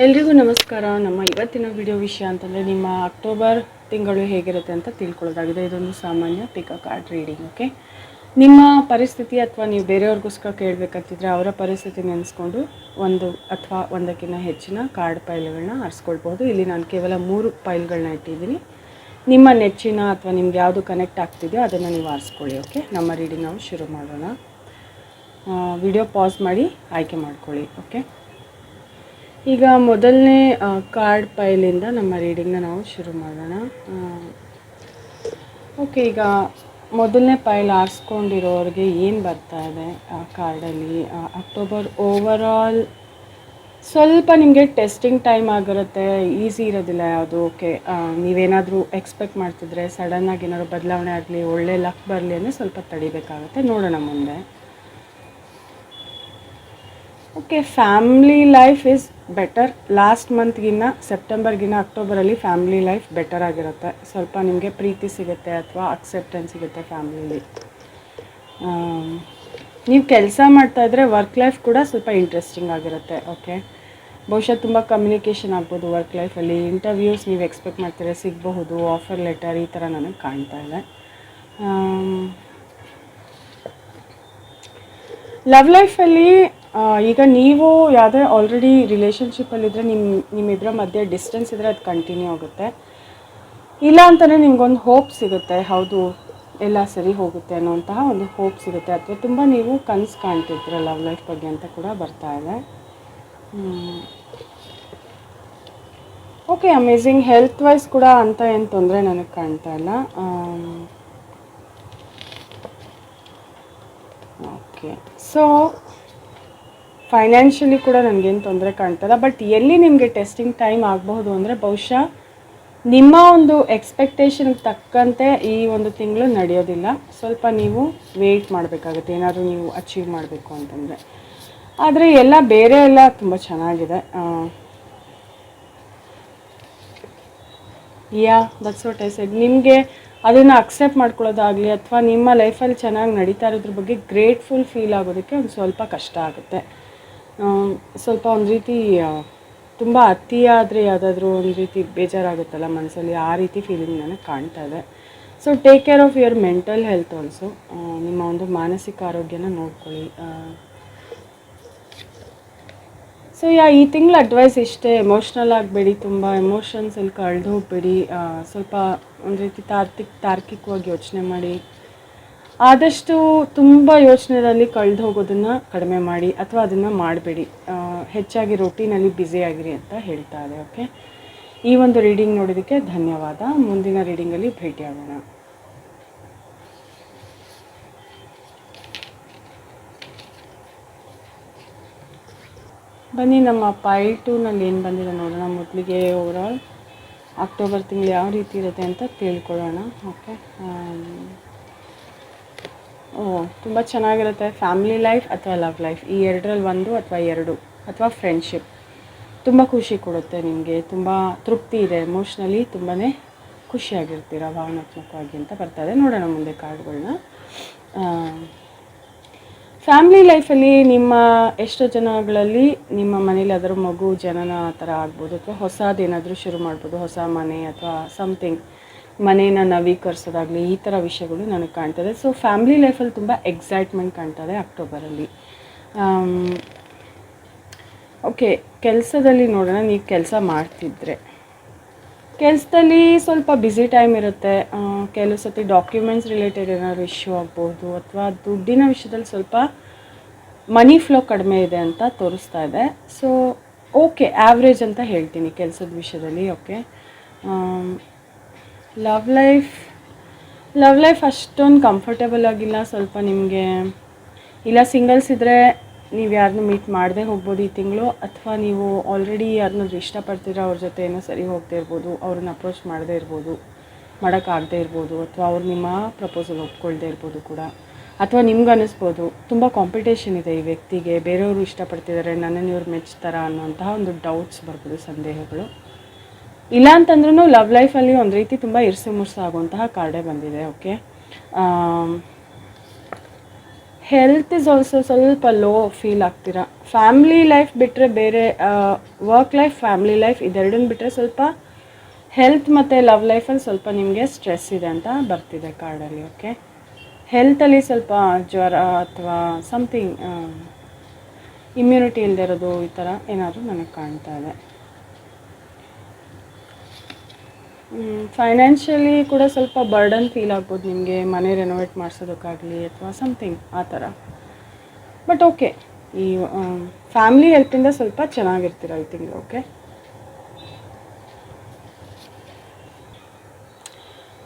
ಎಲ್ರಿಗೂ ನಮಸ್ಕಾರ. ನಮ್ಮ ಇವತ್ತಿನ ವಿಡಿಯೋ ವಿಷಯ ಅಂತಂದರೆ ನಿಮ್ಮ ಅಕ್ಟೋಬರ್ ತಿಂಗಳು ಹೇಗಿರುತ್ತೆ ಅಂತ ತಿಳ್ಕೊಳ್ಳೋದಾಗಿದೆ. ಇದೊಂದು ಸಾಮಾನ್ಯ ಪಿಕ ಕಾರ್ಡ್ ರೀಡಿಂಗ್ ಓಕೆ ನಿಮ್ಮ ಪರಿಸ್ಥಿತಿ ಅಥವಾ ನೀವು ಬೇರೆಯವ್ರಿಗೋಸ್ಕರ ಕೇಳಬೇಕಂತಿದ್ರೆ ಅವರ ಪರಿಸ್ಥಿತಿ ನೆನೆಸ್ಕೊಂಡು ಒಂದು ಅಥವಾ ಒಂದಕ್ಕಿಂತ ಹೆಚ್ಚಿನ ಕಾರ್ಡ್ ಪೈಲ್ಗಳನ್ನ ಆರಿಸ್ಕೊಳ್ಬೋದು ಇಲ್ಲಿ ನಾನು ಕೇವಲ ಮೂರು ಪೈಲ್ಗಳನ್ನ ಇಟ್ಟಿದ್ದೀನಿ. ನಿಮ್ಮ ನೆಚ್ಚಿನ ಅಥವಾ ನಿಮ್ಗೆ ಯಾವುದು ಕನೆಕ್ಟ್ ಆಗ್ತಿದೆಯೋ ಅದನ್ನು ನೀವು ಆರಿಸ್ಕೊಳ್ಳಿ ಓಕೆ ನಮ್ಮ ರೀಡಿಂಗ್ ನಾವು ಶುರು ಮಾಡೋಣ. ವಿಡಿಯೋ ಪಾಸ್ ಮಾಡಿ ಆಯ್ಕೆ ಮಾಡ್ಕೊಳ್ಳಿ ಓಕೆ ಈಗ ಮೊದಲನೇ ಕಾರ್ಡ್ ಪೈಲಿಂದ ನಮ್ಮ ರೀಡಿಂಗ್ನ ನಾವು ಶುರು ಮಾಡೋಣ. ಓಕೆ ಈಗ ಮೊದಲನೇ ಪೈಲ್ ಆರಿಸ್ಕೊಂಡಿರೋರಿಗೆ ಏನು ಬರ್ತಾ ಇದೆ ಆ ಕಾರ್ಡಲ್ಲಿ ಅಕ್ಟೋಬರ್ ಓವರಾಲ್ ಸ್ವಲ್ಪ ನಿಮಗೆ ಟೆಸ್ಟಿಂಗ್ ಟೈಮ್ ಆಗಿರುತ್ತೆ ಈಸಿ ಇರೋದಿಲ್ಲ ಯಾವುದು ಓಕೆ ನೀವೇನಾದರೂ ಎಕ್ಸ್ಪೆಕ್ಟ್ ಮಾಡ್ತಿದ್ರೆ ಸಡನ್ನಾಗಿ ಏನಾದ್ರು ಬದಲಾವಣೆ ಆಗಲಿ, ಒಳ್ಳೆ ಲಕ್ ಬರಲಿ ಅಂದರೆ ಸ್ವಲ್ಪ ತಡಿಬೇಕಾಗುತ್ತೆ, ನೋಡೋಣ ಮುಂದೆ. Okay family life is better last ಮಂತ್ಗಿನ್ನ ಸೆಪ್ಟೆಂಬರ್ಗಿನ್ನ ಅಕ್ಟೋಬರಲ್ಲಿ ಫ್ಯಾಮ್ಲಿ ಲೈಫ್ ಬೆಟರ್ ಆಗಿರುತ್ತೆ. ಸ್ವಲ್ಪ ನಿಮಗೆ ಪ್ರೀತಿ ಸಿಗುತ್ತೆ ಅಥವಾ ಅಕ್ಸೆಪ್ಟೆನ್ಸ್ ಸಿಗುತ್ತೆ ಫ್ಯಾಮ್ಲಿಲಿ ನೀವು ಕೆಲಸ ಮಾಡ್ತಾ ಇದ್ದರೆ ವರ್ಕ್ ಲೈಫ್ ಕೂಡ ಸ್ವಲ್ಪ ಇಂಟ್ರೆಸ್ಟಿಂಗ್ ಆಗಿರುತ್ತೆ ಓಕೆ ಬಹುಶಃ ತುಂಬ ಕಮ್ಯುನಿಕೇಷನ್ ಆಗ್ಬೋದು ವರ್ಕ್ ಲೈಫಲ್ಲಿ ಇಂಟರ್ವ್ಯೂಸ್ ನೀವು ಎಕ್ಸ್ಪೆಕ್ಟ್ ಮಾಡ್ತೀರಾ, ಸಿಗಬಹುದು ಆಫರ್ ಲೆಟರ್ ಈ ಥರ ನನಗೆ ಕಾಣ್ತಾ ಇದೆ. ಲವ್ ಲೈಫಲ್ಲಿ ಈಗ ನೀವು ಯಾವುದೇ ಆಲ್ರೆಡಿ ರಿಲೇಷನ್ಶಿಪ್ಪಲ್ಲಿದ್ದರೆ ನಿಮ್ಮ ನಿಮ್ಮಿಬ್ಬರ ಮಧ್ಯೆ ಡಿಸ್ಟೆನ್ಸ್ ಇದ್ದರೆ ಅದು ಕಂಟಿನ್ಯೂ ಆಗುತ್ತೆ. ಇಲ್ಲ ಅಂತಲೇ ನಿಮಗೊಂದು ಹೋಪ್ ಸಿಗುತ್ತೆ, ಹೌದು, ಎಲ್ಲ ಸರಿ ಹೋಗುತ್ತೆ ಅನ್ನೋಂತಹ ಒಂದು ಹೋಪ್ ಸಿಗುತ್ತೆ. ಅಥವಾ ತುಂಬ ನೀವು ಕನಸು ಕಾಣ್ತಿದ್ರೆ ಲವ್ ಲೈಫ್ ಬಗ್ಗೆ ಅಂತ ಕೂಡ ಬರ್ತಾ ಇದೆ. ಓಕೆ ಅಮೇಝಿಂಗ್ ಹೆಲ್ತ್ ವೈಸ್ ಕೂಡ ಅಂತ ಏನು ತೊಂದರೆ ನನಗೆ ಕಾಣ್ತಾ ಇಲ್ಲ. ಓಕೆ ಸೊ ಫೈನಾನ್ಷಿಯಲಿ ಕೂಡ ನನಗೇನು ತೊಂದರೆ ಕಾಣ್ತಲ್ಲ ಬಟ್ ಎಲ್ಲಿ ನಿಮಗೆ ಟೆಸ್ಟಿಂಗ್ ಟೈಮ್ ಆಗಬಹುದು ಅಂದರೆ ಬಹುಶಃ ನಿಮ್ಮ ಒಂದು ಎಕ್ಸ್ಪೆಕ್ಟೇಷನ್ಗೆ ತಕ್ಕಂತೆ ಈ ಒಂದು ತಿಂಗಳು ನಡೆಯೋದಿಲ್ಲ. ಸ್ವಲ್ಪ ನೀವು ವೆಯ್ಟ್ ಮಾಡಬೇಕಾಗುತ್ತೆ, ಏನಾದರೂ ನೀವು ಅಚೀವ್ ಮಾಡಬೇಕು ಅಂತಂದರೆ. ಆದರೆ ಎಲ್ಲ ಬೇರೆ ಎಲ್ಲ ತುಂಬ ಚೆನ್ನಾಗಿದೆ. Yeah that's what I said ನಿಮಗೆ ಅದನ್ನು ಅಕ್ಸೆಪ್ಟ್ ಮಾಡ್ಕೊಳ್ಳೋದಾಗಲಿ ಅಥವಾ ನಿಮ್ಮ ಲೈಫಲ್ಲಿ ಚೆನ್ನಾಗಿ ನಡೀತಾ ಇರೋದ್ರ ಬಗ್ಗೆ ಗ್ರೇಟ್ಫುಲ್ ಫೀಲ್ ಆಗೋದಕ್ಕೆ ಒಂದು ಸ್ವಲ್ಪ ಕಷ್ಟ ಆಗುತ್ತೆ. ಸ್ವಲ್ಪ ಒಂದು ರೀತಿ ತುಂಬ ಅತಿಯಾದರೆ ಯಾವುದಾದ್ರೂ ಒಂದು ರೀತಿ ಬೇಜಾರಾಗುತ್ತಲ್ಲ ಮನಸ್ಸಲ್ಲಿ ಆ ರೀತಿ ಫೀಲಿಂಗ್ ನನಗೆ ಕಾಣ್ತಾ ಇದೆ. So take care of your mental health also ನಿಮ್ಮ ಒಂದು ಮಾನಸಿಕ ಆರೋಗ್ಯನ ನೋಡ್ಕೊಳ್ಳಿ. ಸೊ ಯಾ, ಈ ತಿಂಗಳ ಅಡ್ವೈಸ್ ಇಷ್ಟೇ. ಎಮೋಷ್ನಲ್ ಆಗಬೇಡಿ ತುಂಬ. ಎಮೋಷನ್ಸಲ್ಲಿ ಕಳೆದು ಹೋಗ್ಬೇಡಿ. ಸ್ವಲ್ಪ ಒಂದು ರೀತಿ ತಾರ್ಕಿಕ್ ತಾರ್ಕಿಕವಾಗಿ ಯೋಚನೆ ಮಾಡಿ. ಆದಷ್ಟು ತುಂಬ ಯೋಚನೆಗಳಲ್ಲಿ ಕಳೆದು ಹೋಗೋದನ್ನು ಕಡಿಮೆ ಮಾಡಿ ಅಥವಾ ಅದನ್ನು ಮಾಡಬೇಡಿ. ಹೆಚ್ಚಾಗಿ ರೊಟೀನಲ್ಲಿ ಬ್ಯುಸಿ ಆಗಿರಿ ಅಂತ ಹೇಳ್ತಾ ಇದೆ ಓಕೆ ಈ ಒಂದು ರೀಡಿಂಗ್ ನೋಡೋದಕ್ಕೆ ಧನ್ಯವಾದ. ಮುಂದಿನ ರೀಡಿಂಗಲ್ಲಿ ಭೇಟಿಯಾಗೋಣ ಬನ್ನಿ, ನಮ್ಮ ಪೈಲ್ ಟೂನಲ್ಲಿ ಏನು ಬಂದಿದೆ ನೋಡೋಣ. ಮೊದಲಿಗೆ ಓವರಾಲ್ ಅಕ್ಟೋಬರ್ ತಿಂಗಳು ಯಾವ ರೀತಿ ಇರುತ್ತೆ ಅಂತ ತಿಳ್ಕೊಳ್ಳೋಣ ಓಕೆ ತುಂಬ ಚೆನ್ನಾಗಿರುತ್ತೆ. ಫ್ಯಾಮಿಲಿ ಲೈಫ್ ಅಥವಾ ಲವ್ ಲೈಫ್ ಈ ಎರಡರಲ್ಲಿ ಒಂದು ಅಥವಾ ಎರಡು? ಅಥವಾ ಫ್ರೆಂಡ್ಶಿಪ್ ತುಂಬ ಖುಷಿ ಕೊಡುತ್ತೆ ನಿಮಗೆ. ತುಂಬ ತೃಪ್ತಿ ಇದೆ. ಎಮೋಷ್ನಲಿ ತುಂಬಾ ಖುಷಿಯಾಗಿರ್ತೀರ ಭಾವನಾತ್ಮಕವಾಗಿ ಅಂತ ಬರ್ತದೆ ನೋಡೋಣ ಮುಂದೆ ಕಾರ್ಡ್ಗಳನ್ನ ಫ್ಯಾಮಿಲಿ ಲೈಫಲ್ಲಿ ನಿಮ್ಮ ಎಷ್ಟೋ ಜನಗಳಲ್ಲಿ ನಿಮ್ಮ ಮನೇಲಿ ಅದರ ಮಗು, ಜನನ ಆ ಥರ ಆಗ್ಬೋದು. ಅಥವಾ ಹೊಸದೇನಾದರೂ ಶುರು ಮಾಡ್ಬೋದು. ಹೊಸ ಮನೆ ಅಥವಾ ಸಮಥಿಂಗ್ ಮನೇನ ನವೀಕರಿಸೋದಾಗಲಿ ಈ ಥರ ವಿಷಯಗಳು ನನಗೆ ಕಾಣ್ತದೆ ಸೊ ಫ್ಯಾಮ್ಲಿ ಲೈಫಲ್ಲಿ ತುಂಬ ಎಕ್ಸೈಟ್ಮೆಂಟ್ ಕಾಣ್ತದೆ ಅಕ್ಟೋಬರಲ್ಲಿ ಓಕೆ ಕೆಲಸದಲ್ಲಿ ನೋಡೋಣ, ನೀವು ಕೆಲಸ ಮಾಡ್ತಿದ್ರೆ. ಕೆಲಸದಲ್ಲಿ ಸ್ವಲ್ಪ ಬ್ಯುಸಿ ಟೈಮ್ ಇರುತ್ತೆ. ಕೆಲವು ಸತಿ ಡಾಕ್ಯುಮೆಂಟ್ಸ್ ರಿಲೇಟೆಡ್ ಏನಾದ್ರು ಇಶ್ಯೂ ಆಗ್ಬೋದು, ಅಥವಾ ದುಡ್ಡಿನ ವಿಷಯದಲ್ಲಿ ಸ್ವಲ್ಪ ಮನಿ ಫ್ಲೋ ಕಡಿಮೆ ಇದೆ ಅಂತ ತೋರಿಸ್ತಾ ಇದೆ. ಸೊ ಓಕೆ ಆ್ಯಾವ್ರೇಜ್ ಅಂತ ಹೇಳ್ತೀನಿ ಕೆಲಸದ ವಿಷಯದಲ್ಲಿ okay love life love life ಅಷ್ಟೊಂದು ಕಂಫರ್ಟೇಬಲ್ ಆಗಿಲ್ಲ. ಸ್ವಲ್ಪ ನಿಮಗೆ ಇಲ್ಲ ಸಿಂಗಲ್ಸ್ ಇದ್ದರೆ ನೀವು ಯಾರನ್ನೂ ಮೀಟ್ ಮಾಡದೆ ಹೋಗ್ಬೋದು ಈ ತಿಂಗಳು, ಅಥವಾ ನೀವು ಆಲ್ರೆಡಿ ಯಾರನ್ನಾದ್ರೂ ಇಷ್ಟಪಡ್ತೀರಾ ಅವ್ರ ಜೊತೆ ಏನೋ ಸರಿ ಹೋಗ್ತಾ ಇರ್ಬೋದು, ಅವ್ರನ್ನ ಅಪ್ರೋಚ್ ಮಾಡದೇ ಇರ್ಬೋದು ಮಾಡೋಕ್ಕಾಗದೇ ಇರ್ಬೋದು, ಅಥವಾ ಅವ್ರು ನಿಮ್ಮ ಪ್ರಪೋಸಲ್ ಒಪ್ಕೊಳ್ದೇ ಇರ್ಬೋದು ಕೂಡ. ಅಥವಾ ನಿಮ್ಗೆ ಅನ್ನಿಸ್ಬೋದು ತುಂಬ ಕಾಂಪಿಟೇಷನ್ ಇದೆ ಈ ವ್ಯಕ್ತಿಗೆ. ಬೇರೆಯವರು ಇಷ್ಟಪಡ್ತಿದ್ದಾರೆ ನನ್ನನ್ನು ಇವ್ರು ಮೆಚ್ತಾರ ಅನ್ನೋಂತಹ ಒಂದು ಡೌಟ್ಸ್ ಬರ್ಬೋದು, ಸಂದೇಹಗಳು. ಇಲ್ಲ ಅಂತಂದ್ರೂ ಲವ್ ಲೈಫಲ್ಲಿ ಒಂದು ರೀತಿ ತುಂಬ ಇರ್ಸು ಮುರ್ಸು ಆಗುವಂತಹ ಕಾರ್ಡೇ ಬಂದಿದೆ ಓಕೆ ಹೆಲ್ತ್ ಇಸ್ ಆಲ್ಸೋ ಸ್ವಲ್ಪ ಲೋ ಫೀಲ್ ಆಗ್ತೀರಾ? ಫ್ಯಾಮ್ಲಿ ಲೈಫ್ ಬಿಟ್ಟರೆ ಬೇರೆ ವರ್ಕ್ ಲೈಫ್ ಫ್ಯಾಮ್ಲಿ ಲೈಫ್ ಇದೆರಡನ್ನ ಬಿಟ್ಟರೆ ಸ್ವಲ್ಪ ಹೆಲ್ತ್ ಮತ್ತು ಲವ್ ಲೈಫಲ್ಲಿ ಸ್ವಲ್ಪ ನಿಮಗೆ ಸ್ಟ್ರೆಸ್ ಇದೆ ಅಂತ ಬರ್ತಿದೆ ಕಾರ್ಡಲ್ಲಿ ಓಕೆ ಹೆಲ್ತಲ್ಲಿ ಸ್ವಲ್ಪ ಜ್ವರ ಅಥವಾ ಸಮಥಿಂಗ್ ಇಮ್ಯುನಿಟಿ ಇಲ್ಲದೆ ಇರೋದು ಈ ಥರ ಏನಾದರೂ ನನಗೆ ಕಾಣ್ತಾ ಇದೆ. ಫೈನಾನ್ಷಿಯಲಿ ಕೂಡ ಸ್ವಲ್ಪ ಬರ್ಡನ್ ಫೀಲ್ ಆಗ್ಬೋದು ನಿಮಗೆ ಮನೆ ರೆನೋವೇಟ್ ಮಾಡಿಸೋದಕ್ಕಾಗಲಿ ಅಥವಾ ಸಮಥಿಂಗ್ ಆ ಥರ. ಬಟ್ ಓಕೆ ಈ ಫ್ಯಾಮಿಲಿ ಹೆಲ್ಪಿಂದ ಸ್ವಲ್ಪ ಚೆನ್ನಾಗಿರ್ತೀರ ಐ ತಿಂಗಳು ಓಕೆ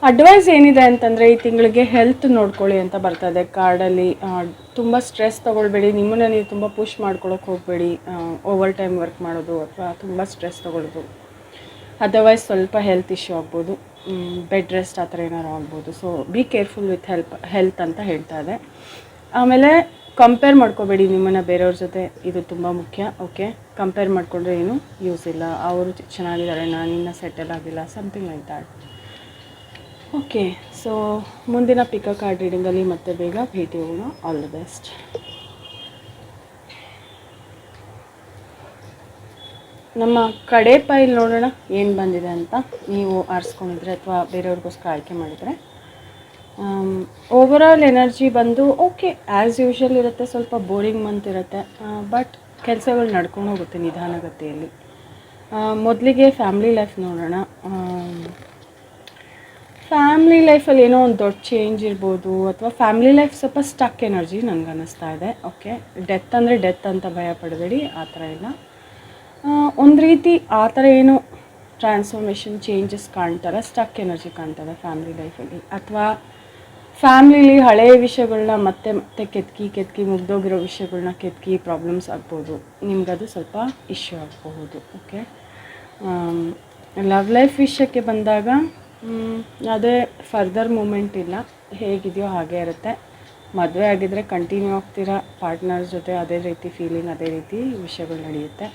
ಅಡ್ವೈಸ್ ಏನಿದೆ ಅಂತಂದರೆ, ಈ ತಿಂಗಳಿಗೆ ಹೆಲ್ತ್ ನೋಡ್ಕೊಳ್ಳಿ ಅಂತ ಬರ್ತಾ ಇದೆ. ಕಾರ್ಡಲ್ಲಿ ತುಂಬ ಸ್ಟ್ರೆಸ್ ತೊಗೊಳ್ಬೇಡಿ. ನಿಮ್ಮನ್ನ ನೀವು ತುಂಬ ಪುಷ್ ಮಾಡ್ಕೊಳಕ್ಕೆ ಹೋಗಬೇಡಿ. ಓವರ್ ಟೈಮ್ ವರ್ಕ್ ಮಾಡೋದು ಅಥವಾ ತುಂಬ ಸ್ಟ್ರೆಸ್ ತೊಗೊಳ್ಳೋದು. ಅದರ್ವೈಸ್ ಸ್ವಲ್ಪ ಹೆಲ್ತ್ ಇಶ್ಯೂ ಆಗ್ಬೋದು. ಬೆಡ್ ರೆಸ್ಟ್ ಆ ಥರ ಏನಾರು ಆಗ್ಬೋದು. So be careful with help health ಅಂತ ಹೇಳ್ತಾ ಇದೆ. ಆಮೇಲೆ ಕಂಪೇರ್ ಮಾಡ್ಕೋಬೇಡಿ ನಿಮ್ಮನ್ನು ಬೇರೆಯವ್ರ ಜೊತೆ. ಇದು ತುಂಬ ಮುಖ್ಯ ಓಕೆ ಕಂಪೇರ್ ಮಾಡಿಕೊಂಡ್ರೆ ಏನು? ಯೂಸ್ ಇಲ್ಲ. ಅವರು ಚೆನ್ನಾಗಿದ್ದಾರೆ, ನಾನು ಇನ್ನೂ ಸೆಟಲ್ ಆಗಿಲ್ಲ something like that okay so ಮುಂದಿನ ಪಿಕಪ್ ಕಾರ್ಡ್ ರೀಡಿಂಗಲ್ಲಿ ಮತ್ತೆ ಬೇಗ ಭೇಟಿ ಹೋಗೋಣ. ಆಲ್ ದ ಬೆಸ್ಟ್ ನಮ್ಮ ಕಡೆ ಪೈಲ್ ನೋಡೋಣ ಏನು ಬಂದಿದೆ ಅಂತ. ನೀವು ಆರಿಸ್ಕೊಂಡಿದ್ರೆ ಅಥವಾ ಬೇರೆಯವ್ರಿಗೋಸ್ಕರ ಆಯ್ಕೆ ಮಾಡಿದರೆ. ಓವರಾಲ್ ಎನರ್ಜಿ ಬಂದು ಓಕೆ ಆ್ಯಸ್ ಯೂಶ್ವಲ್ ಇರುತ್ತೆ, ಸ್ವಲ್ಪ ಬೋರಿಂಗ್ ಮಂತ್ ಇರುತ್ತೆ. ಬಟ್ ಕೆಲಸಗಳು ನಡ್ಕೊಂಡು ಹೋಗುತ್ತೆ ನಿಧಾನಗತಿಯಲ್ಲಿ. ಮೊದಲಿಗೆ ಫ್ಯಾಮ್ಲಿ ಲೈಫ್ ನೋಡೋಣ. ಫ್ಯಾಮ್ಲಿ ಲೈಫಲ್ಲಿ ಏನೋ ಒಂದು ದೊಡ್ಡ ಚೇಂಜ್ ಇರ್ಬೋದು, ಅಥವಾ ಫ್ಯಾಮ್ಲಿ ಲೈಫ್ ಸ್ವಲ್ಪ ಸ್ಟಕ್ ಎನರ್ಜಿ ನನಗೆ ಅನ್ನಿಸ್ತಾ ಇದೆ. ಓಕೆ ಡೆತ್ ಅಂದರೆ ಡೆತ್ ಅಂತ ಭಯ ಪಡಬೇಡಿ, ಆ ಥರ ಇಲ್ಲ. ಒಂದು ರೀತಿ ಆ ಥರ ಏನು ಟ್ರಾನ್ಸ್ಫಾರ್ಮೇಷನ್ ಚೇಂಜಸ್ ಕಾಣ್ತಾರೆ ಸ್ಟಕ್ ಎನರ್ಜಿ ಕಾಣ್ತಾರೆ ಫ್ಯಾಮ್ಲಿ ಲೈಫಲ್ಲಿ ಅಥವಾ ಫ್ಯಾಮ್ಲಿಲಿ ಹಳೆಯ ವಿಷಯಗಳನ್ನ ಮತ್ತೆ ಮತ್ತೆ ಕೆತ್ಕಿ ಕೆತ್ಕಿ ಮುಗ್ದೋಗಿರೋ ವಿಷಯಗಳನ್ನ ಕೆತ್ಕಿ ಪ್ರಾಬ್ಲಮ್ಸ್ ಆಗ್ಬೋದು. ಅದು ಸ್ವಲ್ಪ ಇಶ್ಯೂ ಆಗಬಹುದು ಓಕೆ ಲವ್ ಲೈಫ್ ವಿಷಯಕ್ಕೆ ಬಂದಾಗ ಅದೇ ಫರ್ದರ್ ಮೂಮೆಂಟ್ ಇಲ್ಲ. ಹೇಗಿದೆಯೋ ಹಾಗೇ ಇರುತ್ತೆ. ಮದುವೆ ಆಗಿದ್ದರೆ ಕಂಟಿನ್ಯೂ ಆಗ್ತೀರಾ? ಪಾರ್ಟ್ನರ್ ಜೊತೆ ಅದೇ ರೀತಿ ಫೀಲಿಂಗ್ ಅದೇ ರೀತಿ ವಿಷಯಗಳು ನಡೆಯುತ್ತೆ.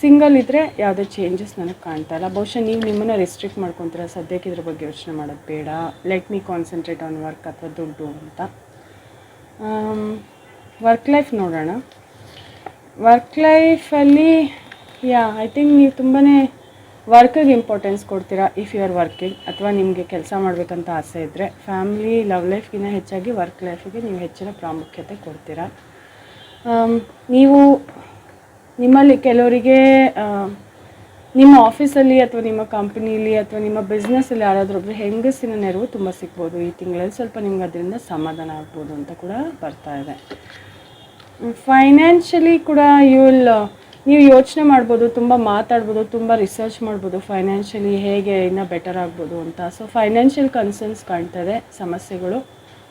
ಸಿಂಗಲ್ ಇದ್ದರೆ ಯಾವುದೇ ಚೇಂಜಸ್ ನನಗೆ ಕಾಣ್ತಾ ಇಲ್ಲ. ಬಹುಶಃ ನೀವು ನಿಮ್ಮನ್ನು ರೆಸ್ಟ್ರಿಕ್ಟ್ ಮಾಡ್ಕೊತೀರ? ಸದ್ಯಕ್ಕೆ ಇದ್ರ ಬಗ್ಗೆ ಯೋಚನೆ ಮಾಡೋದು ಬೇಡ. Let me concentrate on work ಅಥವಾ ದುಡ್ಡು ಅಂತ. ವರ್ಕ್ ಲೈಫ್ ನೋಡೋಣ. ವರ್ಕ್ ಲೈಫಲ್ಲಿ ಯಾ ಐ ಥಿಂಕ್ ನೀವು ತುಂಬಾ ವರ್ಕಿಗೆ ಇಂಪಾರ್ಟೆನ್ಸ್ ಕೊಡ್ತೀರಾ ಇಫ್ ಯು ಆರ್ ವರ್ಕಿಂಗ್ ಅಥವಾ ನಿಮಗೆ ಕೆಲಸ ಮಾಡಬೇಕಂತ ಆಸೆ ಇದ್ದರೆ ಫ್ಯಾಮ್ಲಿ ಲವ್ ಲೈಫ್ಗಿಂತ ಹೆಚ್ಚಾಗಿ ವರ್ಕ್ ಲೈಫಿಗೆ ನೀವು ಹೆಚ್ಚಿನ ಪ್ರಾಮುಖ್ಯತೆ ಕೊಡ್ತೀರಾ? ನೀವು ನಿಮ್ಮಲ್ಲಿ ಕೆಲವರಿಗೆ ನಿಮ್ಮ ಆಫೀಸಲ್ಲಿ ಅಥವಾ ನಿಮ್ಮ ಕಂಪ್ನಿಲಿ ಅಥವಾ ನಿಮ್ಮ ಬಿಸ್ನೆಸ್ಸಲ್ಲಿ ಯಾರಾದರೂ ಹೆಂಗಸಿನ ನೆರವು ತುಂಬ ಸಿಗ್ಬೋದು. ಈ ತಿಂಗಳಲ್ಲಿ ಸ್ವಲ್ಪ ನಿಮ್ಗೆ ಅದರಿಂದ ಸಮಾಧಾನ ಆಗ್ಬೋದು ಅಂತ ಕೂಡ ಬರ್ತಾ ಇದೆ. ಫೈನಾನ್ಷಿಯಲಿ ಕೂಡ ಯು ವಿಲ್ ನೀವು ಯೋಚನೆ ಮಾಡ್ಬೋದು, ತುಂಬ ಮಾತಾಡ್ಬೋದು, ತುಂಬ ರಿಸರ್ಚ್ ಮಾಡ್ಬೋದು ಫೈನಾನ್ಷಿಯಲಿ ಹೇಗೆ ಇನ್ನೂ ಬೆಟರ್ ಆಗ್ಬೋದು ಅಂತ. ಸೊ ಫೈನಾನ್ಷಿಯಲ್ ಕನ್ಸರ್ನ್ಸ್ ಕಾಣ್ತದೆ ಸಮಸ್ಯೆಗಳು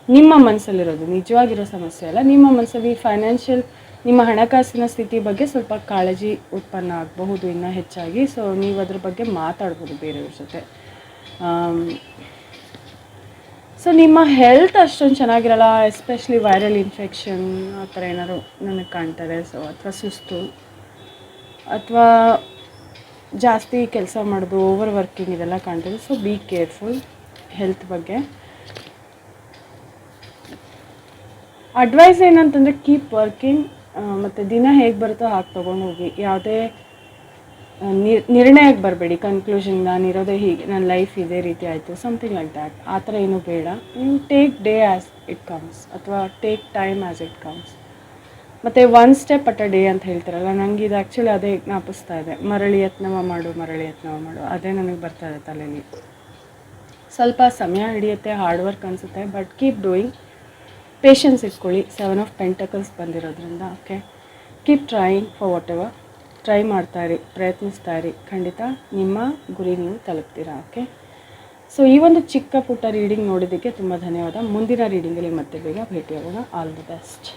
ನಿಮ್ಮ ಮನಸ್ಸಲ್ಲಿರೋದು ನಿಜವಾಗಿರೋ ಸಮಸ್ಯೆ ಅಲ್ಲ, ನಿಮ್ಮ ಮನಸ್ಸಲ್ಲಿ ಫೈನಾನ್ಷಿಯಲ್ ನಿಮ್ಮ ಹಣಕಾಸಿನ ಸ್ಥಿತಿ ಬಗ್ಗೆ ಸ್ವಲ್ಪ ಕಾಳಜಿ ಉತ್ಪನ್ನ ಆಗಬಹುದು ಇನ್ನೂ ಹೆಚ್ಚಾಗಿ. ಸೊ ನೀವು ಅದ್ರ ಬಗ್ಗೆ ಮಾತಾಡ್ಬೋದು ಬೇರೆಯವ್ರ ಜೊತೆ. ಸೊ ನಿಮ್ಮ ಹೆಲ್ತ್ ಅಷ್ಟೊಂದು ಚೆನ್ನಾಗಿರಲ್ಲ ಎಸ್ಪೆಷಲಿ ವೈರಲ್ ಇನ್ಫೆಕ್ಷನ್ ಆ ಥರ ಏನಾದ್ರು ನನಗೆ ಕಾಣ್ತಾರೆ ಸೊ ಅಥವಾ ಸುಸ್ತು, ಅಥವಾ ಜಾಸ್ತಿ ಕೆಲಸ ಮಾಡೋದು ಓವರ್ ವರ್ಕಿಂಗ್ ಇದೆಲ್ಲ ಕಾಣ್ತದೆ. ಸೊ ಬಿ ಕೇರ್ಫುಲ್ ಹೆಲ್ತ್ ಬಗ್ಗೆ. ಅಡ್ವೈಸ್ ಏನಂತಂದರೆ ಕೀಪ್ ವರ್ಕಿಂಗ್ ಮತ್ತು ದಿನ ಹೇಗೆ ಬರುತ್ತೋ ಹಾಗೆ ತೊಗೊಂಡು ಹೋಗಿ. ಯಾವುದೇ ನಿರ್ ನಿರ್ಣಯಕ್ಕೆ ಬರಬೇಡಿ. ಕನ್ಕ್ಲೂಷನ್ ನಾನು ಇರೋದೇ ಹೀಗೆ. ನನ್ನ ಲೈಫ್ ಇದೇ ರೀತಿ ಆಯಿತು ಸಮಥಿಂಗ್ ಲೈಕ್ ದ್ಯಾಟ್ ಆ ಥರ ಏನೂ ಬೇಡ. You take day as it comes ಅಥವಾ take time as it comes ಮತ್ತು one step at a day ಅಂತ ಹೇಳ್ತಾರಲ್ಲ ನನಗೆ ಇದು ಆ್ಯಕ್ಚುಲಿ ಅದೇ ಜ್ಞಾಪಿಸ್ತಾ ಇದೆ. ಮರಳಿ ಯತ್ನವ ಮಾಡು, ಮರಳಿ ಯತ್ನವ ಮಾಡು. ಅದೇ ನನಗೆ ಬರ್ತಾ ಇದೆ ತಲೆಯಲ್ಲಿ ಸ್ವಲ್ಪ ಸಮಯ ಹಿಡಿಯುತ್ತೆ ಹಾರ್ಡ್ ವರ್ಕ್ ಅನಿಸುತ್ತೆ ಬಟ್ ಕೀಪ್ ಡೂಯಿಂಗ್ ಪೇಷನ್ಸ್ ಇಟ್ಕೊಳ್ಳಿ. ಸೆವೆನ್ ಆಫ್ ಪೆಂಟಕಲ್ಸ್ ಬಂದಿರೋದ್ರಿಂದ okay keep trying for whatever try ಮಾಡ್ತಾ ಇರಿ ಪ್ರಯತ್ನಿಸ್ತಾ ಇರಿ ಖಂಡಿತ ನಿಮ್ಮ ಗುರಿ ನೀವು ತಲುಪ್ತೀರಾ ಓಕೆ ಸೊ ಈ ಒಂದು ಚಿಕ್ಕ ಪುಟ್ಟ ರೀಡಿಂಗ್ ನೋಡಿದ್ದಕ್ಕೆ ತುಂಬ ಧನ್ಯವಾದ. ಮುಂದಿನ ರೀಡಿಂಗಲ್ಲಿ ಮತ್ತೆ ಬೇಗ ಭೇಟಿಯಾಗೋಣ. All the best